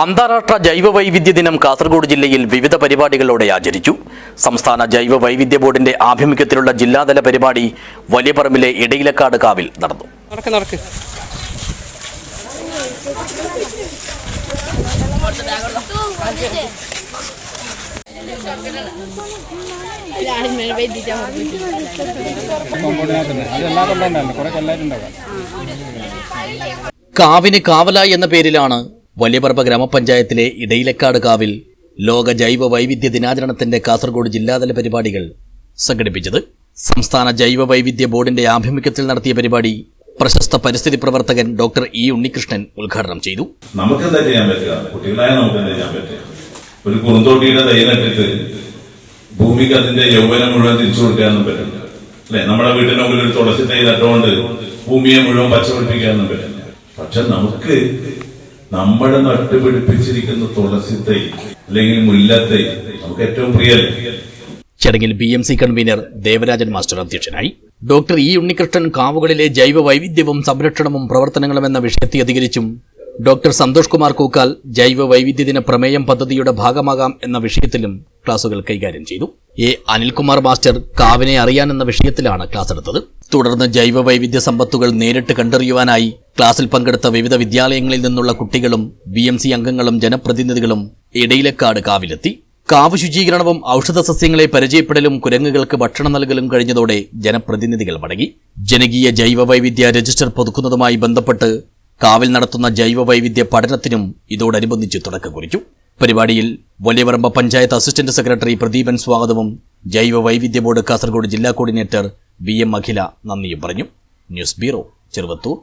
അന്താരാഷ്ട്ര ജൈവ വൈവിധ്യ ദിനം കാസർഗോഡ് ജില്ലയിൽ വിവിധ പരിപാടികളോടെ ആചരിച്ചു. സംസ്ഥാന ജൈവ വൈവിധ്യ ബോർഡിന്റെ ആഭിമുഖ്യത്തിലുള്ള ജില്ലാതല പരിപാടി വലിയപറമ്പിലെ ഇടയിലക്കാട് കാവിൽ നടന്നു. കാവിന് കാവലായി എന്ന പേരിലാണ് വലിയപറമ്പ് ഗ്രാമപഞ്ചായത്തിലെ ഇടയിലക്കാട് കാവിൽ ലോക ജൈവ വൈവിധ്യ ദിനാചരണത്തിന്റെ കാസർഗോഡ് ജില്ലാതല പരിപാടികൾ സംഘടിപ്പിച്ചത് സംസ്ഥാന ജൈവ വൈവിധ്യ ബോർഡിന്റെ ആഭിമുഖ്യത്തിൽ നടത്തിയ പരിപാടി പ്രശസ്ത പരിസ്ഥിതി പ്രവർത്തകൻ ഡോക്ടർ ഇ ഉണ്ണികൃഷ്ണൻ ഉദ്ഘാടനം ചെയ്തു. നമുക്ക് എന്താ ചെയ്യാൻ പറ്റുക? കുട്ടികളായ നമുക്ക് എന്താ ചെയ്യാൻ പറ്റുക? ഒരു കുറുന്തോട്ടിയുടെ തൈ നട്ടിട്ട് ഭൂമിക്ക് അതിന്റെ യൗവനം മുഴുവൻ തിരിച്ചു കൊടുക്കാനൊന്നും പറ്റില്ല. അല്ലെ? നമ്മുടെ വീട്ടിന് മുകളിൽ ഒരു തുളസി തൈ നട്ടുകൊണ്ട് ഭൂമിയെ മുഴുവൻ പച്ചപിടിപ്പിക്കാനൊന്നും പറ്റില്ല. പക്ഷെ നമുക്ക് നമ്മുടെ നട്ടുപിടിപ്പിച്ചിരിക്കുന്ന തുളസിത്തെ അല്ലെങ്കിൽ മുല്ലത്തെ നമുക്ക് ഏറ്റവും പ്രിയല്ലേ ചടങ്ങിൽ B M C convener Devarajan master അധ്യക്ഷനായി. ഡോക്ടർ ഇ ഉണ്ണികൃഷ്ണൻ കാവുകളിലെ ജൈവ വൈവിധ്യവും സംരക്ഷണവും പ്രവർത്തനങ്ങളും എന്ന വിഷയത്തെ അധികരിച്ചും ഡോക്ടർ സന്തോഷ് കുമാർ കൂക്കാൽ ജൈവ വൈവിധ്യദിന പ്രമേയം പദ്ധതിയുടെ ഭാഗമാകാം എന്ന വിഷയത്തിലും ക്ലാസുകൾ കൈകാര്യം ചെയ്തു. എ അനിൽകുമാർ മാസ്റ്റർ കാവിനെ അറിയാൻ എന്ന വിഷയത്തിലാണ് ക്ലാസ് എടുത്തത്. തുടർന്ന് ജൈവ വൈവിധ്യ സമ്പത്തുകൾ നേരിട്ട് കണ്ടറിയുവാനായി ക്ലാസ്സിൽ പങ്കെടുത്ത വിവിധ വിദ്യാലയങ്ങളിൽ നിന്നുള്ള കുട്ടികളും ബി എം സി അംഗങ്ങളും ജനപ്രതിനിധികളും ഇടയിലക്കാട് കാവിലെത്തി. കാവ് ശുചീകരണവും ഔഷധ സസ്യങ്ങളെ പരിചയപ്പെടലും കുരങ്ങുകൾക്ക് ഭക്ഷണം നൽകലും കഴിഞ്ഞതോടെ ജനപ്രതിനിധികൾ മടങ്ങി. ജനകീയ ജൈവ വൈവിധ്യ രജിസ്റ്റർ പുതുക്കുന്നതുമായി ബന്ധപ്പെട്ട് കാവിൽ നടത്തുന്ന ജൈവ വൈവിധ്യ പഠനത്തിനും ഇതോടനുബന്ധിച്ച് തുടക്കം കുറിച്ചു. പരിപാടിയിൽ വലിയവറമ്പ പഞ്ചായത്ത് അസിസ്റ്റന്റ് സെക്രട്ടറി പ്രദീപൻ സ്വാഗതവും ജൈവ വൈവിധ്യ ബോർഡ് കാസർഗോഡ് ജില്ലാ കോർഡിനേറ്റർ വി എം അഖില നന്ദിയും പറഞ്ഞു. News bureau Cheruvathur.